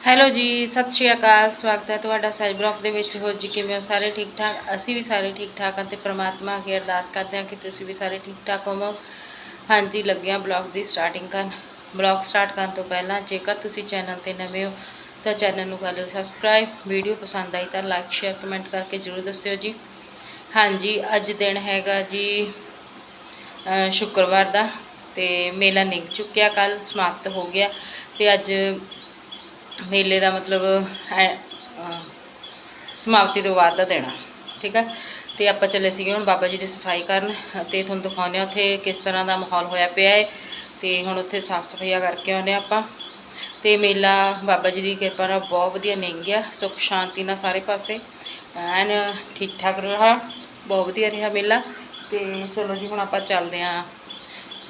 Hello ਜੀ, ਸਤਿ ਸ਼੍ਰੀ ਅਕਾਲ, ਸਵਾਗਤ ਹੈ ਤੁਹਾਡਾ ਸਹਿਜ ਬਲੌਗ ਦੇ ਵਿੱਚ। ਹੋ ਜੀ, ਕਿਵੇਂ ਹੋ? ਸਾਰੇ ਠੀਕ ਠਾਕ? ਅਸੀਂ ਵੀ ਸਾਰੇ ਠੀਕ ਠਾਕ ਹਾਂ ਤੇ ਪ੍ਰਮਾਤਮਾ ਅੱਗੇ ਅਰਦਾਸ ਕਰਦੇ ਹਾਂ ਕਿ ਤੁਸੀਂ ਵੀ ਸਾਰੇ ਠੀਕ ਠਾਕ ਹੋਵੋ। ਹਾਂਜੀ, ਲੱਗਿਆ ਹਾਂ ਬਲੌਗ ਦੀ ਸਟਾਰਟਿੰਗ ਕਰਨ। ਬਲੌਗ ਸਟਾਰਟ ਕਰਨ ਤੋਂ ਪਹਿਲਾਂ, ਜੇਕਰ ਤੁਸੀਂ ਚੈਨਲ ਤੇ ਨਵੇਂ ਹੋ, ਤਾਂ ਚੈਨਲ ਨੂੰ ਕਰ ਲਿਓ ਸਬਸਕ੍ਰਾਈਬ ਵੀਡੀਓ ਪਸੰਦ ਆਈ ਤਾਂ ਲਾਈਕ ਸ਼ੇਅਰ ਕਮੈਂਟ ਕਰਕੇ ਜਰੂਰ ਦੱਸਿਓ ਜੀ। ਹਾਂਜੀ, ਅੱਜ ਦਿਨ ਹੈਗਾ ਜੀ ਸ਼ੁੱਕਰਵਾਰ ਦਾ ਤੇ ਮੇਲਾ ਨਿਕ ਚੁੱਕਿਆ ਕੱਲ ਸਮਾਪਤ ਹੋ ਗਿਆ ਤੇ ਅੱਜ ਮੇਲੇ ਦਾ ਮਤਲਬ ਐ- ਸਮਾਪਤੀ ਤੋਂ ਬਾਅਦ ਦਾ ਦੇਣਾ ਠੀਕ ਹੈ ਤੇ ਆਪਾਂ ਚੱਲੇ ਸੀਗੇ ਹੁਣ ਬਾਬਾ ਜੀ ਦੀ ਸਫ਼ਾਈ ਕਰਨ ਤੇ ਤੁਹਾਨੂੰ ਦਿਖਾਉਂਦੇ ਹਾਂ ਉੱਥੇ ਕਿਸ ਤਰ੍ਹਾਂ ਦਾ ਮਾਹੌਲ ਹੋਇਆ ਪਿਆ ਹੈ ਤੇ ਹੁਣ ਉੱਥੇ ਸਾਫ਼ ਸਫਾਈਆਂ ਕਰਕੇ ਆਉਂਦੇ ਹਾਂ ਆਪਾਂ। ਤੇ ਮੇਲਾ ਬਾਬਾ ਜੀ ਦੀ ਕਿਰਪਾ ਨਾਲ ਬਹੁਤ ਵਧੀਆ ਲੰਘ ਗਿਆ ਸੁੱਖ ਸ਼ਾਂਤੀ ਨਾਲ ਸਾਰੇ ਪਾਸੇ, ਐਨ ਠੀਕ ਠਾਕ ਰਿਹਾ, ਬਹੁਤ ਵਧੀਆ ਰਿਹਾ ਮੇਲਾ। ਤੇ ਚਲੋ ਜੀ ਹੁਣ ਆਪਾਂ ਚੱਲਦੇ ਹਾਂ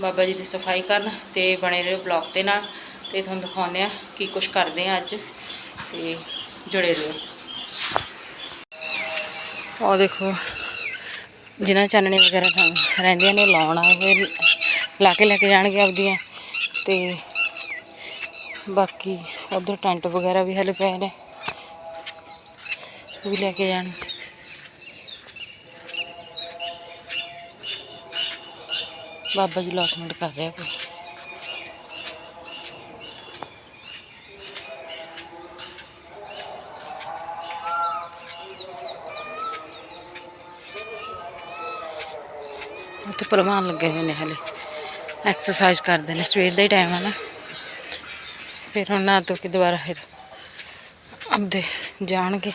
ਬਾਬਾ ਜੀ ਦੀ ਸਫ਼ਾਈ ਕਰਨ ਤੇ ਬਣੇ ਰਹੋ ਬਲੌਗ ਦੇ ਨਾਲ। ਤੇ ਤੁਹਾਨੂੰ ਦਿਖਾਉਂਦੇ ਆ ਕੀ ਕੁਝ ਕਰਦੇ ਆ ਅੱਜ ਤੇ ਜੁੜੇ ਰਹੋ। ਉਹ ਦੇਖੋ, ਜਿਨ੍ਹਾਂ ਚਾਨਣੇ ਵਗੈਰਾ ਰਹਿੰਦੀਆਂ ਨੇ, ਲਾਉਣ ਆਏ ਲਾ ਕੇ ਲੈ ਕੇ ਜਾਣਗੇ ਆਪਦੀਆਂ ਤੇ ਬਾਕੀ ਉਧਰ ਟੈਂਟ ਵਗੈਰਾ ਵੀ ਹਲੇ ਪਏ ਨੇ, ਉਹ ਵੀ ਲੈ ਕੇ ਜਾਣ। ਬਾਬਾ ਜੀ ਲੋਟਮੈਂਟ ਕਰ ਰਿਹਾ ਕੋਈ। ਉੱਥੇ ਪ੍ਰਮਾਨ ਲੱਗੇ ਹੋਏ ਨੇ ਹਲੇ। ਐਕਸਰਸਾਈਜ਼ ਕਰਦੇ ਨੇ ਸਵੇਰ ਦਾ ਹੀ ਟਾਈਮ ਹੈ ਨਾ। ਫਿਰ ਹੁਣ ਨਹਾ ਧੋ ਕੇ ਦੁਬਾਰਾ ਫਿਰ ਆਪਦੇ ਜਾਣਗੇ।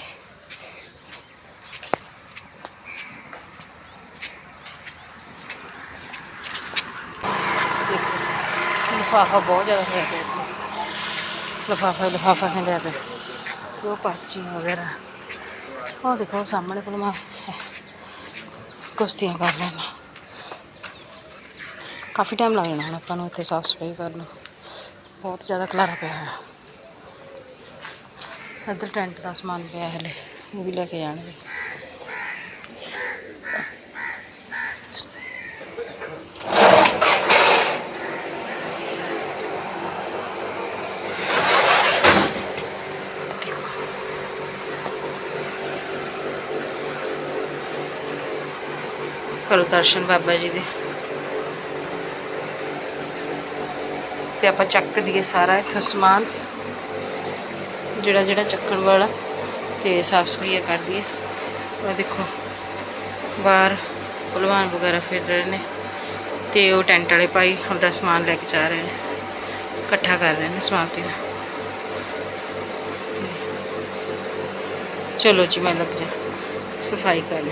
ਦੇਖੋ ਲਿਫਾਫਾ ਬਹੁਤ ਜ਼ਿਆਦਾ ਹੋਇਆ ਪਿਆ ਇੱਥੇ ਲਿਫਾਫਾ ਲਿਫਾਫਾ ਕਹਿੰਦੇ ਪਏ ਤੇ ਉਹ ਪਾਚੀਆਂ ਵਗੈਰਾ। ਉਹ ਦੇਖੋ ਉਹ ਸਾਹਮਣੇ ਭਲਵਾਨ ਹੈ ਕੁਸ਼ਤੀਆਂ ਕਰ ਰਹੇ ਨੇ ਕਾਫੀ ਟਾਈਮ ਲੱਗ ਜਾਣਾ ਹੁਣ ਆਪਾਂ ਨੂੰ ਇੱਥੇ ਸਾਫ਼ ਸਫ਼ਾਈ ਕਰਨ ਨੂੰ ਬਹੁਤ ਜ਼ਿਆਦਾ ਖਲਾਰਾ ਪਿਆ ਹੈ ਇੱਧਰ ਟੈਂਟ ਦਾ ਸਮਾਨ ਪਿਆ ਹੈ ਹਲੇ ਉਹ ਵੀ ਲੈ ਕੇ ਜਾਣਗੇ ਕਰੋ ਦਰਸ਼ਨ ਬਾਬਾ ਜੀ ਦੇ ਤੇ ਆਪਾਂ ਚੱਕ ਦਈਏ ਸਾਰਾ ਇੱਥੋਂ ਸਮਾਨ। ਜਿਹੜਾ ਜਿਹੜਾ ਚੱਕਣ ਵਾਲਾ, ਤੇ ਸਾਫ਼ ਸਫਾਈਆ ਕਰ ਦਈਏ। ਉਹ ਦੇਖੋ, ਬਾਹਰ ਭਲਵਾਨ ਵਗੈਰਾ ਫਿਰ ਰਹੇ ਨੇ, ਤੇ ਉਹ ਟੈਂਟ ਵਾਲੇ ਭਾਈ ਆਪਦਾ ਸਮਾਨ ਲੈ ਕੇ ਜਾ ਰਹੇ ਨੇ, ਇਕੱਠਾ ਕਰ ਰਹੇ ਨੇ ਸਮਾਪਤੀ ਦਾ ਚਲੋ ਜੀ, ਮੈਂ ਲੱਗ ਜਾ, ਸਫ਼ਾਈ ਕਰਨ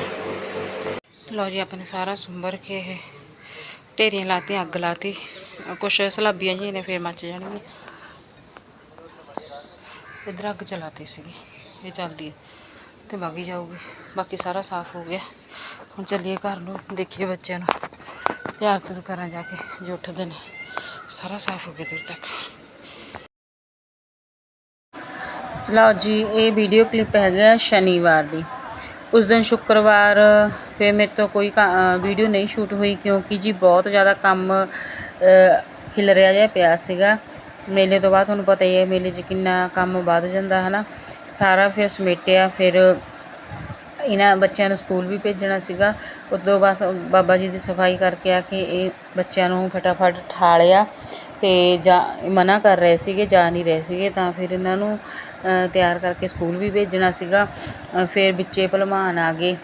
ਲਓ ਜੀ, ਆਪਣੇ ਸਾਰਾ ਸੁੰਬਰ ਕੇ ਇਹ। ਢੇਰੀਆਂ ਲਾਤੀਆਂ, ਅੱਗ ਲਾਤੀ। ਕੁਛ ਸਲਾਬੀਆਂ ਜਿਹੀਆਂ ਨੇ ਫੇਰ ਮੱਚ ਜਾਣਗੀਆਂ ਇਧਰ ਅੱਗ ਚਲਾਤੀ ਸੀਗੀ ਇਹ ਚੱਲਦੀ ਹੈ ਤੇ ਬਾਗੀ ਜਾਊਗੀ ਬਾਕੀ ਸਾਰਾ ਸਾਫ਼ ਹੋ ਗਿਆ ਹੁਣ ਚੱਲੀਏ ਘਰ ਨੂੰ ਦੇਖੀਏ ਬੱਚਿਆਂ ਨੂੰ ਤਿਆਰ ਤੁਰ ਕਰਾਂ ਜਾ ਕੇ ਜੋ ਉੱਠਦੇ ਨੇ ਸਾਰਾ ਸਾਫ਼ ਹੋ ਗਿਆ ਦੂਰ ਤੱਕ ਲਓ ਜੀ ਇਹ ਵੀਡੀਓ ਕਲਿੱਪ ਹੈਗਾ ਸ਼ਨੀਵਾਰ ਦੀ ਉਸ ਦਿਨ ਸ਼ੁੱਕਰਵਾਰ, ਫਿਰ ਮੇਰੇ ਤੋਂ ਕੋਈ ਵੀਡੀਓ ਨਹੀਂ ਸ਼ੂਟ ਹੋਈ ਕਿਉਂਕਿ ਜੀ ਬਹੁਤ ਜ਼ਿਆਦਾ ਕੰਮ ਖਿਲਰਿਆ ਜਿਹਾ ਪਿਆ ਸੀਗਾ। ਮੇਲੇ ਤੋਂ ਬਾਅਦ ਤੁਹਾਨੂੰ ਪਤਾ ਹੀ ਹੈ, ਮੇਲੇ 'ਚ ਕਿੰਨਾ ਕੰਮ ਵੱਧ ਜਾਂਦਾ ਹੈ ਨਾ ਸਾਰਾ ਫਿਰ ਸਮੇਟਿਆ, ਫਿਰ ਇਹਨਾਂ ਬੱਚਿਆਂ ਨੂੰ ਸਕੂਲ ਵੀ ਭੇਜਣਾ ਸੀਗਾ। ਉਦੋਂ ਬਸ ਬਾਬਾ ਜੀ ਦੀ ਸਫ਼ਾਈ ਕਰਕੇ ਆ ਕੇ ਇਹ ਬੱਚਿਆਂ ਨੂੰ ਫਟਾਫਟ ਠਾਲਿਆ। ਅਤੇ ਜਾ, ਮਨਾ ਕਰ ਰਹੇ ਸੀਗੇ, ਜਾ ਨਹੀਂ ਰਹੇ ਸੀਗੇ, ਤਾਂ ਫਿਰ ਇਹਨਾਂ ਨੂੰ ਤਿਆਰ ਕਰਕੇ ਸਕੂਲ ਵੀ ਭੇਜਣਾ ਸੀਗਾ। ਫਿਰ ਵਿੱਚੇ ਭਲਵਾਨ ਆ ਗਏ।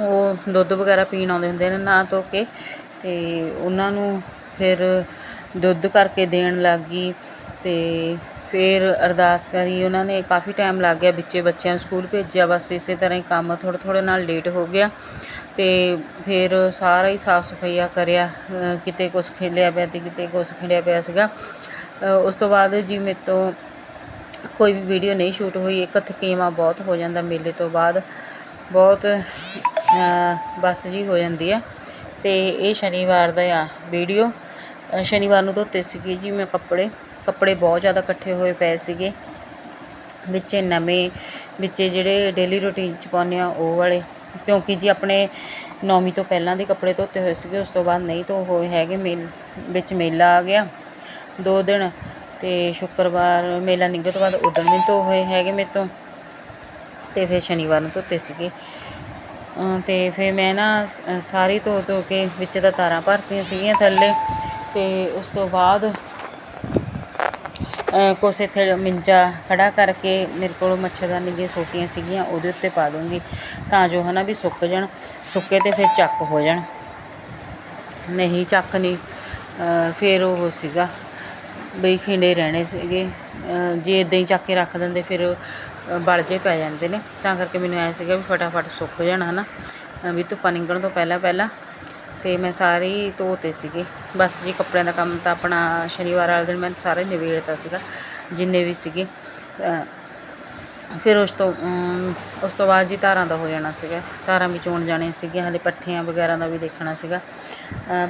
ਉਹ ਦੁੱਧ ਵਗੈਰਾ ਪੀਣ ਆਉਂਦੇ ਹੁੰਦੇ ਨੇ, ਨਹਾ ਧੋ ਕੇ ਅਤੇ ਉਹਨਾਂ ਨੂੰ ਫਿਰ ਦੁੱਧ ਕਰਕੇ ਦੇਣ ਲੱਗ ਗਈ। ਅਤੇ ਫਿਰ ਅਰਦਾਸ ਕਰੀ ਉਹਨਾਂ ਨੇ, ਕਾਫੀ ਟਾਈਮ ਲੱਗ ਗਿਆ ਵਿੱਚੇ ਬੱਚਿਆਂ ਨੂੰ ਸਕੂਲ ਭੇਜਿਆ, ਬਸ ਇਸੇ ਤਰ੍ਹਾਂ ਹੀ ਕੰਮ ਥੋੜ੍ਹਾ ਥੋੜ੍ਹੇ ਨਾਲ ਲੇਟ ਹੋ ਗਿਆ। ਤੇ ਫਿਰ ਸਾਰਾ ਹੀ ਸਾਫ਼ ਸਫਾਈਆ ਕਰਿਆ ਕਿਤੇ ਕੁਛ ਖਿੰਡਿਆ ਪਿਆ ਅਤੇ ਕਿਤੇ ਕੁਛ ਖਿੰਡਿਆ ਪਿਆ ਸੀਗਾ। ਉਸ ਤੋਂ ਬਾਅਦ ਜੀ ਮੇਰੇ ਤੋਂ ਕੋਈ ਵੀ ਵੀਡੀਓ ਨਹੀਂ ਸ਼ੂਟ ਹੋਈ ਇੱਕ ਥਕੇਵਾਂ ਬਹੁਤ ਹੋ ਜਾਂਦਾ ਮੇਲੇ ਤੋਂ ਬਾਅਦ। ਬਹੁਤ ਅ, ਬੱਸ ਜੀ ਹੋ ਜਾਂਦੀ ਆ। ਤੇ ਇਹ ਸ਼ਨੀਵਾਰ ਦਾ ਆ ਵੀਡੀਓ ਸ਼ਨੀਵਾਰ ਨੂੰ ਧੋਤੇ ਸੀਗੇ ਜੀ ਮੈਂ ਕੱਪੜੇ। ਕੱਪੜੇ ਬਹੁਤ ਜ਼ਿਆਦਾ ਇਕੱਠੇ ਹੋਏ ਪਏ ਸੀਗੇ। ਵਿੱਚ ਨਵੇਂ ਵਿੱਚ ਜਿਹੜੇ ਡੇਲੀ ਰੂਟੀਨ ਚ ਪਾਉਂਦੇ ਆ ਉਹ ਵਾਲੇ। ਕਿਉਂਕਿ ਜੀ ਆਪਣੇ ਨੌਵੀਂ ਤੋਂ ਪਹਿਲਾਂ ਦੇ ਕੱਪੜੇ ਧੋਤੇ ਹੋਏ ਸੀਗੇ, ਉਸ ਤੋਂ ਬਾਅਦ ਨਹੀਂ ਧੋ ਹੋਏ ਹੈਗੇ, ਮੇਲ, ਵਿੱਚ ਮੇਲਾ ਆ ਗਿਆ ਦੋ ਦਿਨ ਤੇ ਸ਼ੁੱਕਰਵਾਰ ਮੇਲਾ ਨਿੱਘੇ ਤੋਂ ਬਾਅਦ ਉਦਣ ਵੀ ਧੋ ਹੋਏ ਹੈਗੇ ਮੇਰੇ ਤੋਂ ਤੇ ਫਿਰ ਸ਼ਨੀਵਾਰ ਨੂੰ ਧੋਤੇ ਸੀਗੇ। ਅਮ ਤੇ ਫਿਰ ਮੈਂ ਨਾ ਸ- ਸਾਰੀ ਧੋ ਧੋ ਕੇ ਵਿੱਚ ਤਾਂ ਤਾਰਾਂ ਭਰਤੀਆਂ ਸੀਗੀਆਂ ਥੱਲੇ ਤੇ ਉਸ ਤੋਂ ਬਾਅਦ ਕੁਛ ਇੱਥੇ ਮਿੰਜਾ ਖੜਾ ਕਰਕੇ ਮੇਰੇ ਕੋਲ ਮੱਛਰਦਾਨੀ ਦੀਆਂ ਸੋਟੀਆਂ ਸੀਗੀਆਂ ਉਹਦੇ ਉੱਤੇ ਪਾ ਦੂੰਗੀ। ਤਾਂ ਜੋ ਹਨਾ ਵੀ ਸੁੱਕ ਜਾਣ ਸੁੱਕੇ ਤੇ ਫਿਰ ਚੱਕ ਹੋ ਜਾਣ। ਨਹੀਂ ਚੱਕ ਨਹੀਂ। ਫਿਰ ਉਹ ਸੀਗਾ ਬਈ ਖਿੰਡੇ ਰਹਿਣੇ ਸੀਗੇ। ਜੇ ਇਦਾਂ ਹੀ ਚੱਕ ਕੇ ਰੱਖ ਦਿੰਦੇ ਫਿਰ ਅ, ਬਲ ਜੇ ਪੈ ਜਾਂਦੇ ਨੇ। ਤਾਂ ਕਰਕੇ ਮੈਨੂੰ ਐ ਸੀਗਾ ਵੀ ਫਟਾਫਟ ਸੁੱਕ ਜਾਣ ਹਨਾ। ਅ, ਵੀ ਧੁੱਪਾਂ ਨਿਕਲਣ ਤੋਂ ਪਹਿਲਾਂ ਪਹਿਲਾਂ ਤੇ ਮੈਂ ਸਾਰੇ ਹੀ ਧੋਤੇ ਸੀਗੇ। ਬਸ ਜੀ ਕੱਪੜਿਆਂ ਦਾ ਕੰਮ ਤਾਂ ਆਪਣਾ ਸ਼ਨੀਵਾਰ ਵਾਲੇ ਦਿਨ ਮੈਂ ਸਾਰੇ ਨਿਬੇੜਤਾ ਸੀਗਾ, ਜਿੰਨੇ ਵੀ ਸੀਗੇ। ਫਿਰ ਉਸ ਤੋਂ ਉਸ ਤੋਂ ਬਾਅਦ ਜੀ ਧਾਰਾਂ ਦਾ ਹੋ ਜਾਣਾ ਸੀਗਾ। ਧਾਰਾਂ ਵੀ ਚੋਣ ਜਾਣੇ ਸੀਗੇ, ਹਲੇ ਪੱਠਿਆਂ ਵਗੈਰਾ ਦਾ ਵੀ ਦੇਖਣਾ ਸੀਗਾ।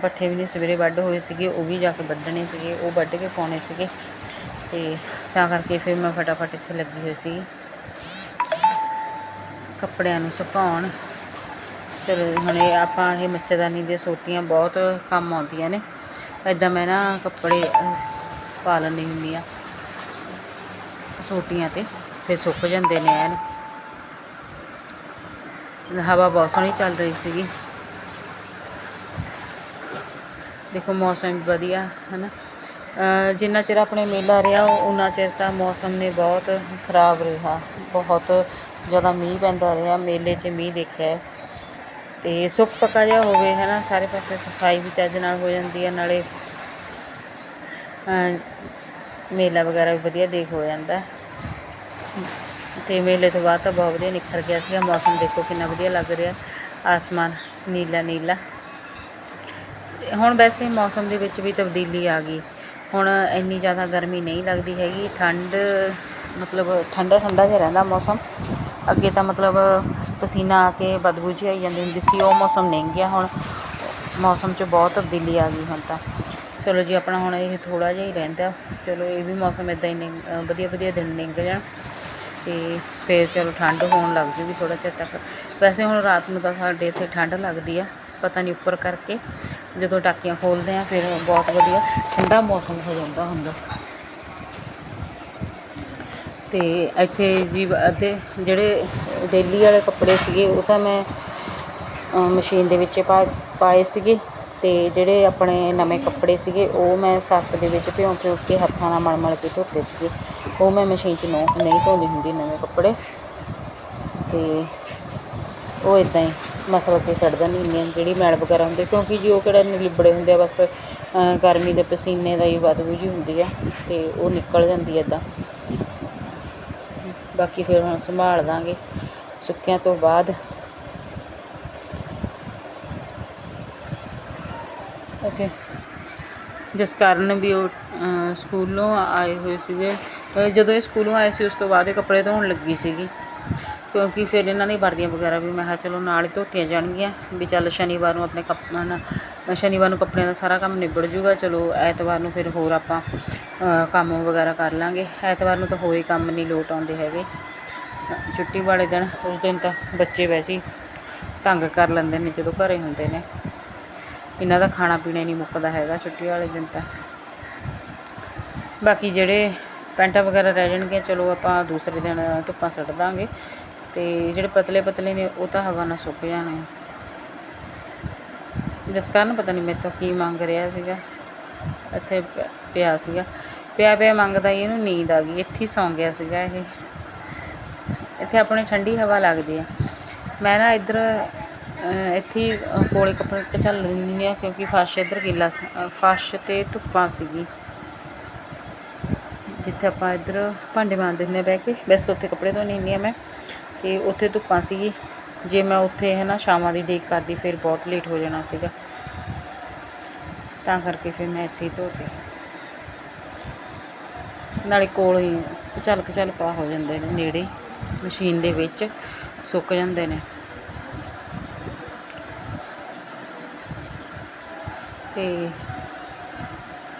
ਪੱਠੇ ਵੀ ਨਹੀਂ ਸਵੇਰੇ ਵੱਢ ਹੋਏ ਸੀਗੇ, ਉਹ ਵੀ ਜਾ ਕੇ ਵੱਢਣੇ ਸੀਗੇ, ਉਹ ਵੱਢ ਕੇ ਪਾਉਣੇ ਸੀਗੇ। ਤੇ ਤਾਂ ਕਰਕੇ ਫਿਰ ਮੈਂ ਫਟਾਫਟ ਇੱਥੇ ਲੱਗੀ ਹੋਈ ਸੀ। ਕੱਪੜਿਆਂ ਨੂੰ ਸੁਕਾਉਣ। ਚਲੋ ਹੁਣ ਇਹ ਆਪਾਂ ਇਹ ਮੱਛਰਦਾਨੀ ਦੀਆਂ ਸੋਟੀਆਂ ਬਹੁਤ ਕੰਮ ਆਉਂਦੀਆਂ ਨੇ। ਇੱਦਾਂ ਮੈਂ ਨਾ ਕੱਪੜੇ ਅਹ, ਪਾ ਲੈਂਦੀ ਹੁੰਦੀ ਆ ਸੋਟੀਆਂ ਤੇ ਫਿਰ ਸੁੱਕ ਜਾਂਦੇ ਨੇ ਐਨ। ਹਵਾ ਬਹੁਤ ਸੋਹਣੀ ਚੱਲ ਰਹੀ ਸੀਗੀ। ਦੇਖੋ ਮੌਸਮ ਵਧੀਆ ਹਨਾ। ਅ, ਜਿੰਨਾ ਚਿਰ ਆਪਣੇ ਮੇਲਾ ਰਿਹਾ ਉਨਾ ਚਿਰ ਤਾਂ ਮੌਸਮ ਨੇ ਬਹੁਤ ਖਰਾਬ ਰਿਹਾ। ਬਹੁਤ ਜ਼ਿਆਦਾ ਮੀਂਹ ਪੈਂਦਾ ਰਿਹਾ ਮੇਲੇ 'ਚ ਮੀਂਹ ਦੇਖਿਆ। ਤੇ ਸੁੱਕ ਪੱਕਾ ਜਿਹਾ ਹੋਵੇ ਹੈ ਨਾ ਸਾਰੇ ਪਾਸੇ ਸਫ਼ਾਈ ਵੀ ਚੱਜ ਨਾਲ ਹੋ ਜਾਂਦੀ ਹੈ ਨਾਲੇ ਮੇਲਾ ਵਗੈਰਾ ਵੀ ਵਧੀਆ ਦੇਖ ਹੋ ਜਾਂਦਾ। ਹੈ। ਤੇ ਮੇਲੇ ਤੋਂ ਬਾਅਦ ਤਾਂ ਬਹੁਤ ਵਧੀਆ ਨਿਖਰ ਗਿਆ ਸੀਗਾ, ਮੌਸਮ ਦੇਖੋ ਕਿੰਨਾ ਵਧੀਆ ਲੱਗ ਰਿਹਾ, ਆਸਮਾਨ ਨੀਲਾ ਨੀਲਾ। ਹੁਣ ਵੈਸੇ ਮੌਸਮ ਦੇ ਵਿੱਚ ਵੀ ਤਬਦੀਲੀ ਆ ਗਈ। ਹੁਣ ਇੰਨੀ ਜ਼ਿਆਦਾ ਗਰਮੀ ਨਹੀਂ ਲੱਗਦੀ ਹੈਗੀ, ਠੰਡ, ਮਤਲਬ ਠੰਡਾ ਠੰਡਾ ਜਿਹਾ ਰਹਿੰਦਾ ਮੌਸਮ। ਅੱਗੇ ਤਾਂ ਮਤਲਬ ਪਸੀਨਾ ਆ ਕੇ ਬਦਬੂ ਜਿਹੀ ਆਈ ਜਾਂਦੀ ਹੁੰਦੀ ਸੀ, ਉਹ ਮੌਸਮ ਨਹੀਂ ਗਿਆ ਹੁਣ। ਮੌਸਮ 'ਚ ਬਹੁਤ ਤਬਦੀਲੀ ਆ ਗਈ ਹੁਣ ਤਾਂ। ਚਲੋ ਜੀ, ਆਪਣਾ ਹੁਣ ਇਹ ਥੋੜ੍ਹਾ ਜਿਹਾ ਹੀ ਰਹਿੰਦਾ। ਚਲੋ, ਇਹ ਵੀ ਮੌਸਮ ਇਦਾਂ ਹੀ ਨਿੰ ਵਧੀਆ ਵਧੀਆ ਦਿਨ ਲੰਘ ਜਾਣ ਅਤੇ ਫਿਰ ਚਲੋ ਠੰਡ ਹੋਣ ਲੱਗ ਜੂਗੀ ਥੋੜ੍ਹਾ ਚਿਰ ਤੱਕ। ਵੈਸੇ ਹੁਣ ਰਾਤ ਨੂੰ ਤਾਂ ਸਾਡੇ ਇੱਥੇ ਠੰਡ ਲੱਗਦੀ ਆ, ਪਤਾ ਨਹੀਂ ਉੱਪਰ ਕਰਕੇ। ਜਦੋਂ ਟਾਕੀਆਂ ਖੋਲਦੇ ਆ, ਫਿਰ ਬਹੁਤ ਵਧੀਆ। ਠੰਡਾ ਮੌਸਮ ਹੋ ਜਾਂਦਾ ਹੁੰਦਾ। ਅਤੇ ਇੱਥੇ ਜੀ ਅੱਧੇ ਜਿਹੜੇ ਡੇਲੀ ਵਾਲੇ ਕੱਪੜੇ ਸੀਗੇ, ਉਹ ਤਾਂ ਮੈਂ ਮਸ਼ੀਨ ਦੇ ਵਿੱਚ ਪਾ ਪਾਏ ਸੀਗੇ ਅਤੇ ਜਿਹੜੇ ਆਪਣੇ ਨਵੇਂ ਕੱਪੜੇ ਸੀਗੇ, ਉਹ ਮੈਂ ਸਰਫ ਦੇ ਵਿੱਚ ਭਿਉਂ ਭਿਉਂ ਕੇ ਹੱਥਾਂ ਨਾਲ ਮਲ ਮਲ ਕੇ ਧੋਤੇ ਸੀਗੇ। ਉਹ ਮੈਂ ਮਸ਼ੀਨ 'ਚ ਨੋ ਨਹੀਂ ਧੋਂਦੀ ਹੁੰਦੀ ਨਵੇਂ ਕੱਪੜੇ। ਅਤੇ ਉਹ ਇਦਾਂ ਹੀ ਮਸਲ ਕੇ ਸੜ ਦਿੰਦੀ ਹੁੰਦੀ ਹਾਂ ਜਿਹੜੀ ਮੈਲ ਵਗੈਰਾ ਹੁੰਦੀ, ਕਿਉਂਕਿ ਜੀ ਉਹ ਕਿਹੜਾ ਲਿਬੜੇ ਹੁੰਦੇ ਆ, ਬਸ ਗਰਮੀ ਦੇ ਪਸੀਨੇ ਦਾ ਹੀ ਬਦਬੂ ਜੀ ਹੁੰਦੀ ਆ ਅਤੇ ਉਹ ਨਿਕਲ ਜਾਂਦੀ ਇੱਦਾਂ ਬਾਕੀ ਫਿਰ ਹੁਣ ਸੰਭਾਲ ਦਾਂਗੇ। ਸੁੱਕਿਆਂ ਤੋਂ ਬਾਅਦ। ਓਕੇ ਜਿਸ ਕਾਰਨ ਵੀ ਉਹ ਸਕੂਲੋਂ ਆਏ ਹੋਏ ਸੀਗੇ। ਜਦੋਂ ਇਹ ਸਕੂਲੋਂ ਆਏ ਸੀ, ਉਸ ਤੋਂ ਬਾਅਦ ਇਹ ਕੱਪੜੇ ਧੋਣ ਲੱਗੀ ਸੀਗੀ। ਕਿਉਂਕਿ ਫਿਰ ਇਹਨਾਂ ਦੀ ਵਰਦੀਆਂ ਵਗੈਰਾ ਵੀ ਮੈਂ ਕਿਹਾ ਚਲੋ ਨਾਲ ਹੀ ਧੋਤੀਆਂ ਜਾਣਗੀਆਂ ਵੀ ਚੱਲ ਸ਼ਨੀਵਾਰ ਨੂੰ ਆਪਣੇ ਕੱਪ, ਨਾ, ਸ਼ਨੀਵਾਰ ਨੂੰ ਕੱਪੜਿਆਂ ਦਾ ਸਾਰਾ ਕੰਮ ਨਿਬੜ ਜੂਗਾ। ਚਲੋ ਐਤਵਾਰ ਨੂੰ ਫਿਰ ਹੋਰ ਆਪਾਂ ਕੰਮ ਵਗੈਰਾ ਕਰ ਲਾਂਗੇ। ਐਤਵਾਰ ਨੂੰ ਤਾਂ ਹੋਏ ਕੰਮ ਨਹੀਂ ਲੋਟ ਆਉਂਦੇ ਹੈਗੇ। ਛੁੱਟੀ ਵਾਲੇ ਦਿਨ, ਉਸ ਦਿਨ ਤਾਂ ਬੱਚੇ ਵੈਸੇ ਹੀ ਤੰਗ ਕਰ ਲੈਂਦੇ ਨੇ, ਜਦੋਂ ਘਰੇ ਹੁੰਦੇ ਨੇ। ਇਹਨਾਂ ਦਾ ਖਾਣਾ ਪੀਣਾ ਹੀ ਨਹੀਂ ਮੁੱਕਦਾ ਹੈਗਾ ਛੁੱਟੀ ਵਾਲੇ ਦਿਨ ਤਾਂ। ਬਾਕੀ ਜਿਹੜੇ ਪੈਂਟਾਂ ਵਗੈਰਾ ਰਹਿ ਜਾਣਗੀਆਂ, ਚਲੋ ਆਪਾਂ ਦੂਸਰੇ ਦਿਨ ਧੁੱਪਾਂ ਸੁੱਟ ਦਾਂਗੇ। ਤੇ ਜਿਹੜੇ ਪਤਲੇ ਪਤਲੇ ਨੇ, ਉਹ ਤਾਂ ਹਵਾ ਨਾਲ ਸੁੱਕ ਜਾਣੇ ਜਿਸ ਕਾਰਨ ਪਤਾ ਨਹੀਂ ਮੇਰੇ ਤੋਂ ਕੀ ਮੰਗ ਰਿਹਾ ਸੀਗਾ। ਇੱਥੇ ਪ- ਪਿਆ ਸੀਗਾ। ਪਿਆ ਪਿਆ ਮੰਗਦਾ ਹੀ ਇਹਨੂੰ ਨੀਂਦ ਆ ਗਈ। ਇੱਥੇ ਹੀ ਸੌਂ ਗਿਆ ਸੀਗਾ ਇਹ। ਇੱਥੇ ਆਪਣੇ ਠੰਡੀ ਹਵਾ ਲੱਗਦੀ ਹੈ ਮੈਂ ਨਾ ਇੱਧਰ ਅਹ, ਇੱਥੇ ਹੀ, ਅਹ, ਕੋਲੇ ਕੱਪੜੇ ਕਚਲ ਲੈਂਦੀ ਹਾਂ ਕਿਉਂਕਿ ਫਰਸ਼ ਇੱਧਰ ਗਿੱਲਾ ਸੀ ਅਹ, ਫਰਸ਼ ਤੇ ਧੁੱਪਾਂ ਸੀਗੀ। ਜਿੱਥੇ ਆਪਾਂ ਇੱਧਰ ਭਾਂਡੇ ਮਾਂਜਦੇ ਹੁੰਦੇ ਹਾਂ ਬਹਿ ਕੇ। ਵੈਸੇ ਤਾਂ ਉੱਥੇ ਕੱਪੜੇ ਧੋਂਦੀ ਹੁੰਦੀ ਹਾਂ ਮੈਂ। ਅਤੇ ਉੱਥੇ ਧੁੱਪਾਂ ਸੀਗੀ। ਜੇ ਮੈਂ ਉੱਥੇ ਹੈ ਨਾ ਸ਼ਾਮਾਂ ਦੀ ਡੇਕ ਕਰਦੀ ਫਿਰ ਬਹੁਤ ਲੇਟ ਹੋ ਜਾਣਾ ਸੀਗਾ। ਤਾਂ ਕਰਕੇ ਫਿਰ ਮੈਂ ਇੱਥੇ ਹੀ ਧੋਤੇ। ਨਾਲੇ ਕੋਲ ਹੀ ਚੱਲ ਚੱਲ ਪਾ ਹੋ ਜਾਂਦੇ ਨੇ ਨੇੜੇ, ਮਸ਼ੀਨ ਦੇ ਵਿੱਚ ਸੁੱਕ ਜਾਂਦੇ ਨੇ। ਤੇ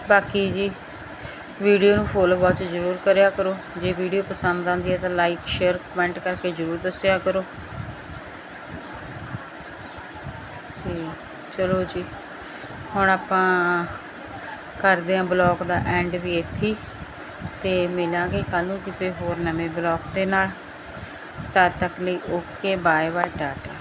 ਬਾਕੀ ਜੀ, ਵੀਡੀਓ ਨੂੰ ਫੋਲੋ ਵਾਚ ਜ਼ਰੂਰ ਕਰਿਆ ਕਰੋ। ਜੇ ਵੀਡੀਓ ਪਸੰਦ ਆਉਂਦੀ ਹੈ ਤਾਂ ਲਾਈਕ ਸ਼ੇਅਰ ਕਮੈਂਟ ਕਰਕੇ ਜ਼ਰੂਰ ਦੱਸਿਆ ਕਰੋ। ਤੇ ਚਲੋ ਜੀ। ਹੁਣ ਆਪਾਂ ਕਰਦੇ ਹਾਂ ਬਲੌਗ ਦਾ ਐਂਡ ਵੀ ਇੱਥੇ ਹੀ। ਤੇ ਮਿਲਾਂਗੇ ਕੱਲ੍ਹ ਨੂੰ ਕਿਸੇ ਹੋਰ ਨਵੇਂ ਬਲੌਗ ਦੇ ਨਾਲ। ਤਦ ਤੱਕ ਲਈ ਓਕੇ ਬਾਏ ਬਾਏ ਟਾਟਾ।